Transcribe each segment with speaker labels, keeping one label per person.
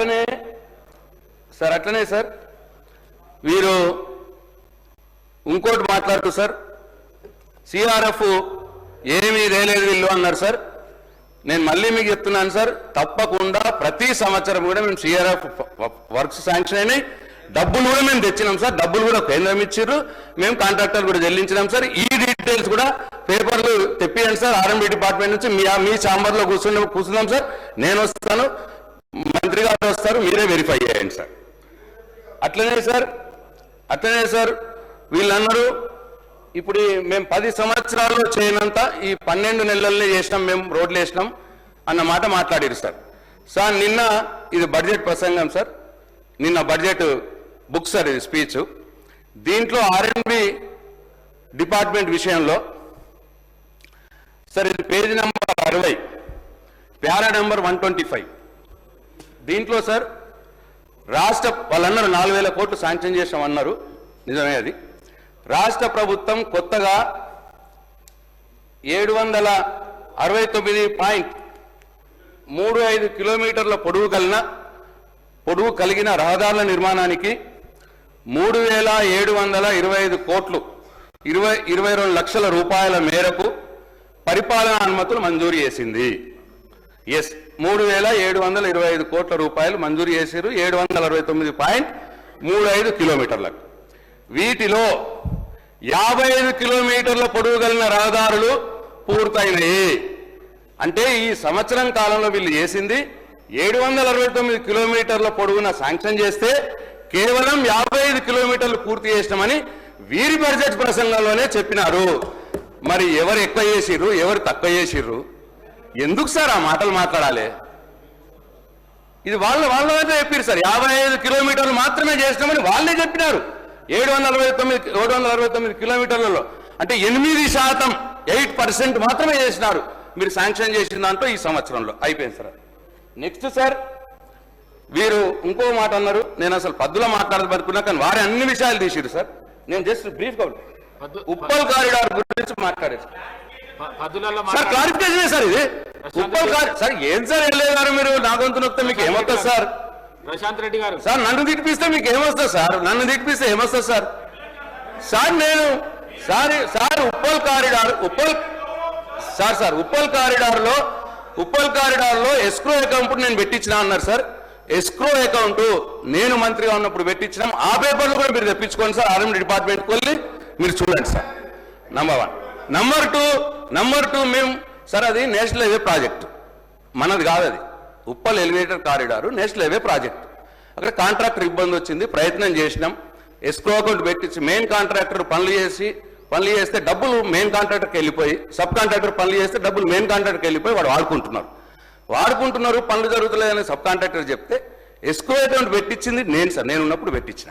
Speaker 1: అట్లనే సార్ అట్లనే సార్. వీరు ఇంకోటి మాట్లాడుతూ సార్ సిఆర్ఎఫ్ ఏమీ రేలేదు వీళ్ళు అన్నారు సార్. నేను మళ్ళీ మీకు చెప్తున్నాను సార్ తప్పకుండా ప్రతి సంవత్సరం కూడా మేము సిఆర్ఎఫ్ వర్క్స్ శాంక్షన్ అయినాయి. డబ్బులు కూడా మేము తెచ్చినాం సార్ డబ్బులు కూడా కేంద్రం ఇచ్చారు మేము కాంట్రాక్టర్ కూడా చెల్లించినాం సార్. ఈ డీటెయిల్స్ కూడా పేపర్లు తెప్పియండి సార్. ఆర్ఎండి డిపార్ట్మెంట్ నుంచి మీ మీ ఛాంబర్లో కూర్చుని కూర్చున్నాం సార్. నేను వస్తాను. మంత్రి గారు వస్తారు మీరే వెరిఫై చేయండి సార్. అట్లనే సార్ అట్లనే సార్ వీళ్ళు అన్నారు ఇప్పుడు మేము పది సంవత్సరాల్లో చేయనంత ఈ పన్నెండు నెలల్లో చేసినాం మేము రోడ్లు వేసినాం అన్న మాట మాట్లాడారు సార్. సార్ నిన్న ఇది బడ్జెట్ ప్రసంగం సార్. నిన్న బడ్జెట్ బుక్ సార్ ఇది స్పీచ్. దీంట్లో ఆర్ఎండ్బి డిపార్ట్మెంట్ విషయంలో సార్ ఇది పేజీ నెంబర్ అరవై para number one twenty five. దీంట్లో సార్ రాష్ట్ర వాళ్ళన్నారు నాలుగు వేల కోట్లు శాంక్షన్ చేసాం అన్నారు నిజమే అది. రాష్ట్ర ప్రభుత్వం కొత్తగా ఏడు వందల అరవై తొమ్మిది పాయింట్ మూడు ఐదు కిలోమీటర్ల పొడవు కలిగిన పొడవు కలిగిన రహదారుల నిర్మాణానికి మూడు వేల ఏడు వందల ఇరవై ఐదు కోట్లు ఇరవై ఇరవై రెండు లక్షల రూపాయల మేరకు పరిపాలనా అనుమతులు మంజూరు చేసింది. ఎస్ మూడు వేల ఏడు వందల ఇరవై ఐదు కోట్ల రూపాయలు మంజూరు చేశారు ఏడు వందల అరవై తొమ్మిది పాయింట్ మూడు ఐదు కిలోమీటర్లకు. వీటిలో యాభై ఐదు కిలోమీటర్ల పొడవు కలిగిన రహదారులు పూర్తయినాయి. అంటే ఈ సంవత్సరం కాలంలో వీళ్ళు చేసింది ఏడు వందల అరవై తొమ్మిది కిలోమీటర్ల పొడవున శాంక్షన్ చేస్తే కేవలం యాభై ఐదు కిలోమీటర్లు పూర్తి చేసినామని వీరి బడ్జెట్ ప్రసంగంలోనే చెప్పినారు. మరి ఎవరు ఎక్కువ చేసిర్రు? ఎవరు తక్కువ చేసిర్రు? ఎందుకు సార్ ఆ మాటలు మాట్లాడాలి? ఇది వాళ్ళ వాళ్ళ దగ్గర చెప్పారు సార్. యాభై ఐదు కిలోమీటర్లు మాత్రమే చేసినామని వాళ్ళే చెప్పినారు. ఏడు వందల అరవై తొమ్మిది ఏడు వందల అరవై తొమ్మిది కిలోమీటర్లలో అంటే ఎనిమిది శాతం ఎయిట్ పర్సెంట్ మాత్రమే చేసినారు. మీరు శాంక్షన్ చేసిన దాంట్లో ఈ సంవత్సరంలో. అయిపోయింది సార్. నెక్స్ట్ సార్ వీరు ఇంకో మాట అన్నారు. నేను అసలు పద్దులో మాట్లాడదనుకున్నా కానీ వారి అన్ని విషయాలు తీసిరు సార్. నేను జస్ట్ బ్రీఫ్ ఉప్పల్ కారిడార్ గురించి మాట్లాడారు సార్ క్లారిఫికేషన్ సార్ ఇది. సార్ ఏం సార్ వెళ్ళే గారు మీరు? నా గొంతు నొక్కితే మీకు ఏమవుతుంది సార్?
Speaker 2: ప్రశాంత్ రెడ్డి గారు.
Speaker 1: సార్ నన్ను తిట్టిపిస్తే మీకు ఏమొస్తుంది సార్? నన్ను తిట్టిపిస్తే ఏమొస్తుంది సార్? సార్ నేను sir sir Uppal corridor Uppal sir sir Uppal కారిడార్లో Uppal కారిడార్లో ఎస్క్రో అకౌంట్ నేను పెట్టించిన అన్నారు సార్. ఎస్క్రో అకౌంట్ నేను మంత్రిగా ఉన్నప్పుడు పెట్టించినాం ఆ పేపర్లు కూడా మీరు తెప్పించుకోండి సార్. ఆర్ఎండి డిపార్ట్మెంట్కి వెళ్ళి మీరు చూడండి sir. Number one number two number two మేము సార్ అది నేషనల్ హైవే ప్రాజెక్ట్ మనది కాదు అది. Uppal elevator corridor national highway project అక్కడ కాంట్రాక్టర్ ఇబ్బంది వచ్చింది ప్రయత్నం చేసినాం. ఎస్క్రో అకౌంట్ పెట్టించి మెయిన్ కాంట్రాక్టర్ పనులు చేసి పనులు చేస్తే డబ్బులు మెయిన్ కాంట్రాక్టర్కి వెళ్ళిపోయి సబ్ కాంట్రాక్టర్ పనులు చేస్తే డబ్బులు మెయిన్ కాంట్రాక్టర్కి వెళ్ళిపోయి వాడు వాడుకుంటున్నారు. వాడుకుంటున్నారు పనులు జరుగుతలేదని సబ్ కాంట్రాక్టర్ చెప్తే ఎస్క్రో అకౌంట్ పెట్టించింది నేను సార్ నేను ఉన్నప్పుడు పెట్టించిన.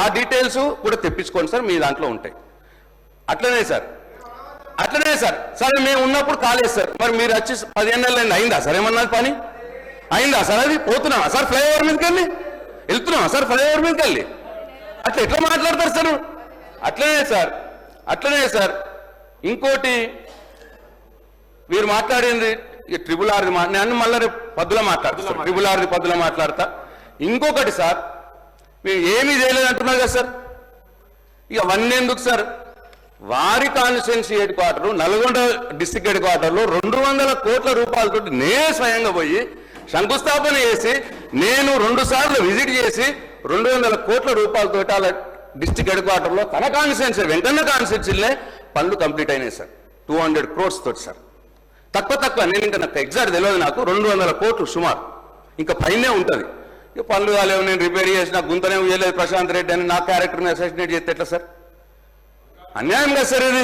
Speaker 1: ఆ డీటెయిల్స్ కూడా తెప్పించుకోండి సార్ మీ దాంట్లో ఉంటాయి. అట్లనే సార్ అట్లనే సార్. సరే మేము ఉన్నప్పుడు కాలేదు సార్. మరి మీరు వచ్చి పదిహేను నెలలు అయిందా. సార్? ఏమన్నా పని? అయిందా సార్ అది? పోతున్నావా సార్ ఫ్లైఓవర్ మీదకి వెళ్ళి. వెళ్తున్నావా సార్ ఫ్లైఓవర్ మీదకి వెళ్ళి. అట్లా ఎట్లా మాట్లాడతారు సార్? అట్లనే సార్. అట్లనే సార్. ఇంకోటి మీరు మాట్లాడింది ఈ ట్రిపుల్ ఆర్ది నేను మళ్ళీ రేపు పద్దులో మాట్లాడతా ట్రిపుల్ ఆర్ది పద్దులో మాట్లాడతా. ఇంకొకటి సార్ మీరు ఏమీ చేయలేదు అంటున్నారు కదా సార్. ఇక అవన్నీ ఎందుకు సార్? వారి constituency head quarter Nalgonda district head క్వార్టర్లో రెండు వందల కోట్ల రూపాయలతో నేనే స్వయంగా పోయి శంకుస్థాపన చేసి నేను రెండు సార్లు విజిట్ చేసి రెండు వందల కోట్ల రూపాయలతో అలా డిస్టిక్ హెడ్ క్వార్టర్లో తన కాన్స్టిట్యున్సీ వెంకన్న కాన్స్టిట్యున్సీలే పనులు కంప్లీట్ అయినాయి సార్. టూ హండ్రెడ్ క్రోర్స్ తోటి సార్. తక్కువ తక్కువ నేను ఇంకా నాకు ఎగ్జాక్ట్ తెలియదు నాకు రెండు వందల కోట్లు సుమారు. ఇంకా పైనే ఉంటుంది. ఇక పనులు కాలేవు నేను రిపేర్ చేసిన గుంతనే వేయలేదు ప్రశాంత్ రెడ్డి అని నా క్యారెక్టర్ని అసెసినేట్ చేస్తే ఎట్లా సార్? అన్యాయం కదా సార్ ఇది.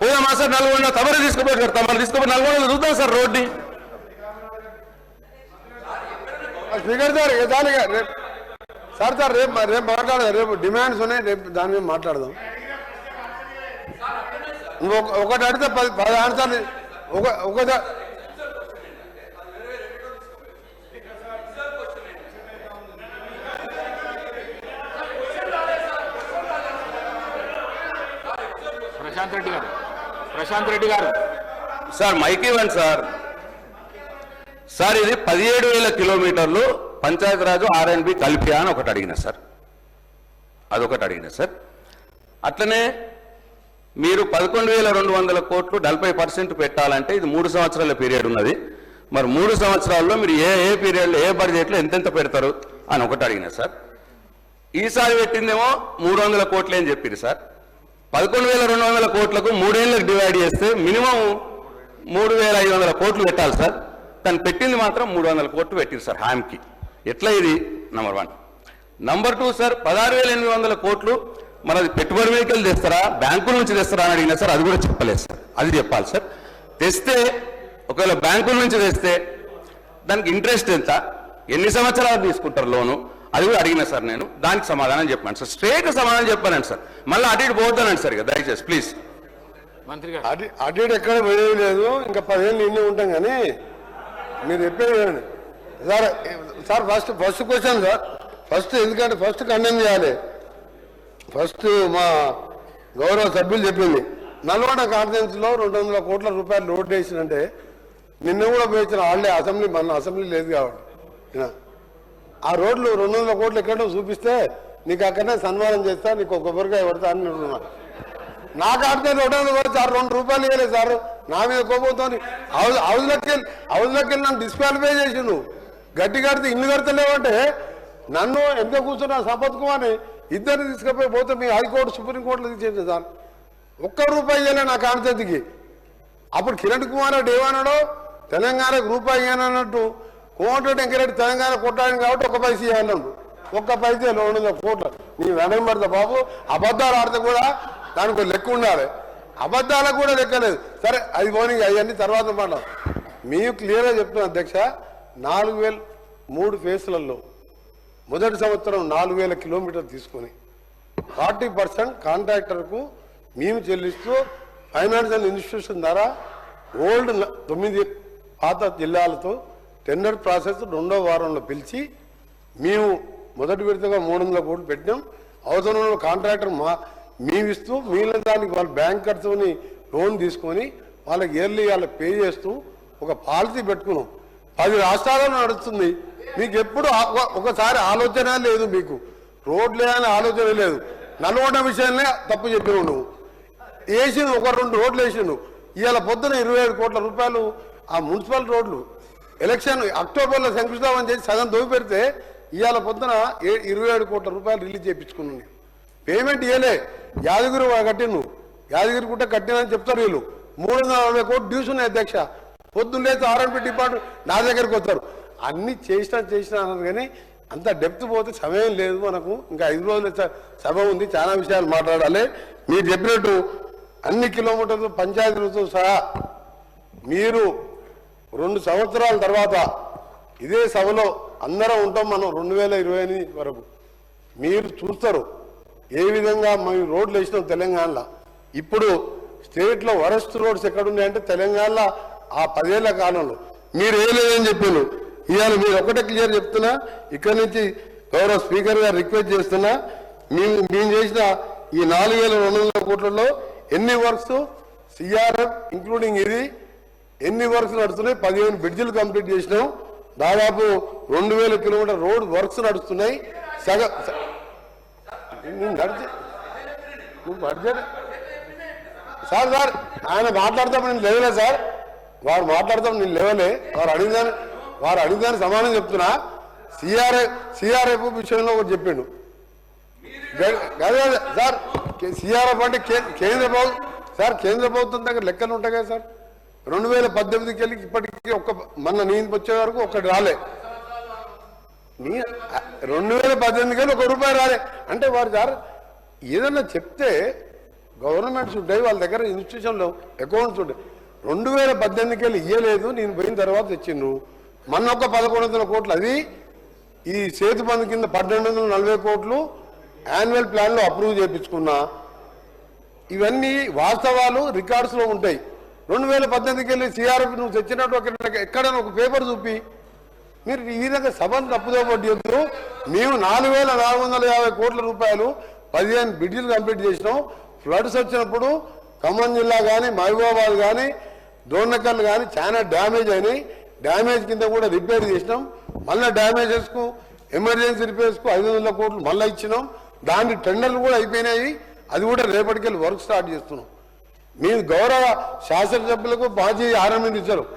Speaker 1: పోదామా సార్ నల్గొండ తమరు తీసుకుపోయి సార్. తమరు తీసుకుపోయి నల్గొండలో చూద్దాం సార్ రోడ్ని.
Speaker 3: స్పీకర్ సార్ ఇక దాని రేపు సార్ సార్ రేపు రేపు మాట్లాడదాం. రేపు డిమాండ్స్ ఉన్నాయి రేపు దాని మీద మాట్లాడదాం. ఒకటి అడిగితే పది పది ఆన్సర్లు ఒక ఒక
Speaker 2: ప్రశాంత్ రెడ్డి గారు. ప్రశాంత్ రెడ్డి గారు.
Speaker 1: సార్ మైక్ ఇవ్వండి సార్. సార్ ఇది పదిహేడు వేల కిలోమీటర్లు పంచాయతీరాజు ఆర్ అండ్ కలిపియా అని ఒకటి అడిగిన సార్. అదొకటి అడిగిన సార్. అట్లనే మీరు పదకొండు వేల రెండు వందల కోట్లు డెబ్బై పర్సెంట్ పెట్టాలంటే ఇది మూడు సంవత్సరాల పీరియడ్ ఉన్నది. మరి మూడు సంవత్సరాల్లో మీరు ఏ ఏ పీరియడ్లో ఏ బడ్జెట్లో ఎంతెంత పెడతారు అని ఒకటి అడిగిన సార్. ఈసారి పెట్టిందేమో మూడు వందల కోట్లే అని చెప్పారు సార్. పదకొండు వేల రెండు వందల కోట్లకు మూడేళ్ళకి డివైడ్ చేస్తే మినిమం మూడు వేల ఐదు వందల కోట్లు పెట్టాలి సార్. దాన్ని పెట్టింది మాత్రం మూడు వందల కోట్లు పెట్టింది సార్ హామ్కి. ఎట్లా ఇది? Number one number two sir పదహారు వేల ఎనిమిది వందల కోట్లు మరి అది పెట్టుబడి వెహికల్ తెస్తారా? బ్యాంకుల నుంచి తెస్తారా అని అడిగినా సార్ అది కూడా చెప్పలేదు సార్. అది చెప్పాలి సార్. తెస్తే ఒకవేళ బ్యాంకుల నుంచి తెస్తే దానికి ఇంట్రెస్ట్ ఎంత? ఎన్ని సంవత్సరాలు తీసుకుంటారు లోను? అది కూడా అడిగిన సార్ నేను. దానికి సమాధానం చెప్పాను సార్. స్ట్రేట్ సమాధానం చెప్పానండి సార్. మళ్ళీ అటు ఇటు పోతానండి సార్ ఇక దయచేసి ప్లీజ్.
Speaker 2: మంత్రి గారు.
Speaker 3: అటు ఇటు ఎక్కడ పోయేది లేదు. ఇంకా పదిహేను ఇన్ని ఉంటాం కానీ మీరు చెప్పేది. Sir sir first first question sir. First ఎందుకంటే ఫస్ట్ కండెమ్ చేయాలి. ఫస్ట్ మా గౌరవ సభ్యులు చెప్పింది. నల్గొండ కాన్ఫరెన్స్లో రెండు వందల కోట్ల రూపాయలు లోడ్ వేసినంటే నిన్న కూడా పోయించిన వాళ్ళే అసెంబ్లీ మన అసెంబ్లీ లేదు కాబట్టి. ఆ రోడ్లు రెండు వందల కోట్లు ఎక్కడో చూపిస్తే నీకు అక్కడనే సన్మానం చేస్తా నీకు కొబ్బరికాయ పడతా అని అంటున్నా. నాకు ఆడితే రెండు వందలు సార్ రెండు రూపాయలు ఇవ్వలేదు సార్. నా మీద కోపంతో హౌస్ హౌస్లోకి వెళ్ళి హౌస్లోకి నన్ను డిస్క్వాలిఫై చేసి నువ్వు గట్టి కడితే ఇల్లు కడతలేవంటే నన్ను ఎంత కూర్చున్నా సంపత్ కుమార్ని ఇద్దరిని తీసుకుపోయి పోతే మీ హైకోర్టు సుప్రీంకోర్టులో తీసేది సార్. ఒక్క రూపాయి ఇవ్వలే నా కాన్సెత్కి అప్పుడు కిరణ్ కుమార్ రెడ్డి ఏమన్నాడో? తెలంగాణకు రూపాయి ఇవ్వనన్నట్టు. కోమటిరెడ్డి వెంకరెడ్డి తెలంగాణ కొట్టాడు కాబట్టి ఒక పైసా ఇవ్వాలన్నాడు ఒక్క పైసే రెండు వందల కోట్లు. నీ వెనక పడతా బాబు అబద్ధాలు ఆడితే కూడా దానికి లెక్క ఉండాలి. అబద్ధాలకు కూడా లెక్కలేదు సరే అది పోనీ అవన్నీ తర్వాత మాట మీకు క్లియర్గా చెప్తున్నా అధ్యక్ష నాలుగు వేలు మూడు ఫేసులలో మొదటి సంవత్సరం నాలుగు వేల కిలోమీటర్లు తీసుకొని ఫార్టీ పర్సెంట్ కాంట్రాక్టర్కు మేము చెల్లిస్తూ ఫైనాన్షియల్ ఇన్స్టిట్యూషన్ ద్వారా ఓల్డ్ తొమ్మిది పాత జిల్లాలతో టెండర్ ప్రాసెస్ రెండో వారంలో పిలిచి మేము మొదటి విడతగా మూడు వందల కోట్లు పెట్టినాం. అవసరంలో కాంట్రాక్టర్ మా మేమిస్తూ మిగిలిన దానికి వాళ్ళు బ్యాంకర్స్ని లోన్ తీసుకొని వాళ్ళకి ఇయర్లీ వాళ్ళకి పే చేస్తూ ఒక పాలసీ పెట్టుకున్నాం. పది రాష్ట్రాలలో నడుస్తుంది. మీకు ఎప్పుడు ఒకసారి ఆలోచన లేదు మీకు. రోడ్లే అని ఆలోచన లేదు. నల్గొండ విషయంలో తప్పు చెప్పి నువ్వు. వేసిండు ఒక రెండు రోడ్లు వేసిండు. ఇవాళ పొద్దున ఇరవై కోట్ల రూపాయలు ఆ మున్సిపల్ రోడ్లు ఎలక్షన్ అక్టోబర్లో శంకుస్థాపన చేసి సగం దోవి పెడితే ఇవాళ పొద్దున ఏ- ఇరవై ఏడు కోట్ల రూపాయలు రిలీజ్ చేయించుకున్నాను నేను. పేమెంట్ ఇవ్వలే యాదగిరి కట్టిను యాదగిరి గుట్ట కట్టినని చెప్తారు వీళ్ళు. మూడు వందల నలభై కోట్లు డ్యూస్ ఉన్నాయి అధ్యక్ష. పొద్దున్న ఆర్ఎంపీ డిపార్ట్మెంట్ నా దగ్గరికి వస్తారు. అన్ని చేసినా చేసినా అన్నారు కానీ అంత డెప్త్ పోతే సమయం లేదు మనకు. ఇంకా ఐదు రోజుల సభ ఉంది. చాలా విషయాలు మాట్లాడాలి. మీరు చెప్పినట్టు అన్ని కిలోమీటర్లు పంచాయతీలతో సహా మీరు రెండు సంవత్సరాల తర్వాత ఇదే సభలో అందరం ఉంటాం మనం రెండు వేల ఇరవై వరకు. మీరు చూస్తారు ఏ విధంగా మేము రోడ్లు వేసినాం తెలంగాణలో. ఇప్పుడు స్టేట్లో వరస్ట్ రోడ్స్ ఎక్కడున్నాయంటే తెలంగాణలో ఆ పదేళ్ళ కాలంలో. మీరు ఏ లేదని చెప్పాను ఇవాళ మీరు ఒకటే క్లియర్ చెప్తున్నా ఇక్కడి నుంచి గౌరవ స్పీకర్ గారు రిక్వెస్ట్ చేస్తున్నా మేము మేము చేసిన ఈ నాలుగు వేల రెండు వందల కోట్లలో ఎన్ని వర్క్స్ సిఆర్ఎఫ్ ఇంక్లూడింగ్ ఇది ఎన్ని వర్క్స్ నడుస్తున్నాయి? పదిహేను బ్రిడ్జిలు కంప్లీట్ చేసినాం. దాదాపు రెండు వేల కిలోమీటర్ రోడ్ వర్క్స్ నడుస్తున్నాయి. సగ నడిచి నువ్వు సార్ సార్ ఆయన మాట్లాడతాం నేను లేవలే సార్. వారు మాట్లాడతాం నేను లేవలే. వారు అడిగిదాని వారు అడిగిదాని సమానం చెప్తున్నా. సిఆర్ఏ సిఆర్ఎఫ్ విషయంలో ఒకటి చెప్పిండు. అదే సార్ సిఆర్ఎఫ్ అంటే కేంద్ర ప్రభుత్వం సార్ కేంద్ర ప్రభుత్వం దగ్గర లెక్కలు ఉంటాయి కదా సార్? రెండు వేల పద్దెనిమిదికి వెళ్ళి ఇప్పటికీ ఒక మన నేను వచ్చే వరకు ఒకటి రాలే. నీ రెండు వేల పద్దెనిమిదికి వెళ్ళి ఒక రూపాయి రాలే. అంటే వారు సార్ ఏదన్నా చెప్తే గవర్నమెంట్స్ ఉంటాయి వాళ్ళ దగ్గర ఇన్స్టిట్యూషన్లో అకౌంట్స్ ఉంటాయి. రెండు వేల పద్దెనిమిదికి వెళ్ళి ఇయ్యలేదు నేను పోయిన తర్వాత తెచ్చిండ్రు. మొన్న ఒక పదకొండు వందల కోట్లు అది ఈ సేతు బంధు కింద పన్నెండు వందల నలభై కోట్లు యాన్యువల్ ప్లాన్లో అప్రూవ్ చేయించుకున్నా. ఇవన్నీ వాస్తవాలు రికార్డ్స్లో ఉంటాయి. రెండు వేల పద్దెనిమిదికి వెళ్ళి సిఆర్ఎఫ్ నువ్వు తెచ్చినట్టు ఒక ఎక్కడైనా ఒక పేపర్ చూపి. మీరు ఈ విధంగా సభను తప్పుదో పడ్డొద్దు మేము నాలుగు వేల నాలుగు వందల యాభై కోట్ల రూపాయలు పదిహేను బిడ్డలు కంప్లీట్ చేసినాం. ఫ్లడ్స్ వచ్చినప్పుడు ఖమ్మం జిల్లా కానీ మహబూబాబాద్ కానీ డోర్నకల్ కానీ చాలా డ్యామేజ్ అయినాయి. డ్యామేజ్ కింద కూడా రిపేర్ చేసినాం. మళ్ళీ డ్యామేజెస్కు ఎమర్జెన్సీ రిపేర్స్కు ఐదు వందల కోట్లు మళ్ళీ ఇచ్చినాం. దాని టెండర్లు కూడా అయిపోయినాయి. అది కూడా రేపటికెళ్ళి వర్క్ స్టార్ట్ చేస్తున్నాం. మీ గౌరవ శాసనసభ్యులకు మాజీ ఆర్ఎంఎన్ ఇచ్చారు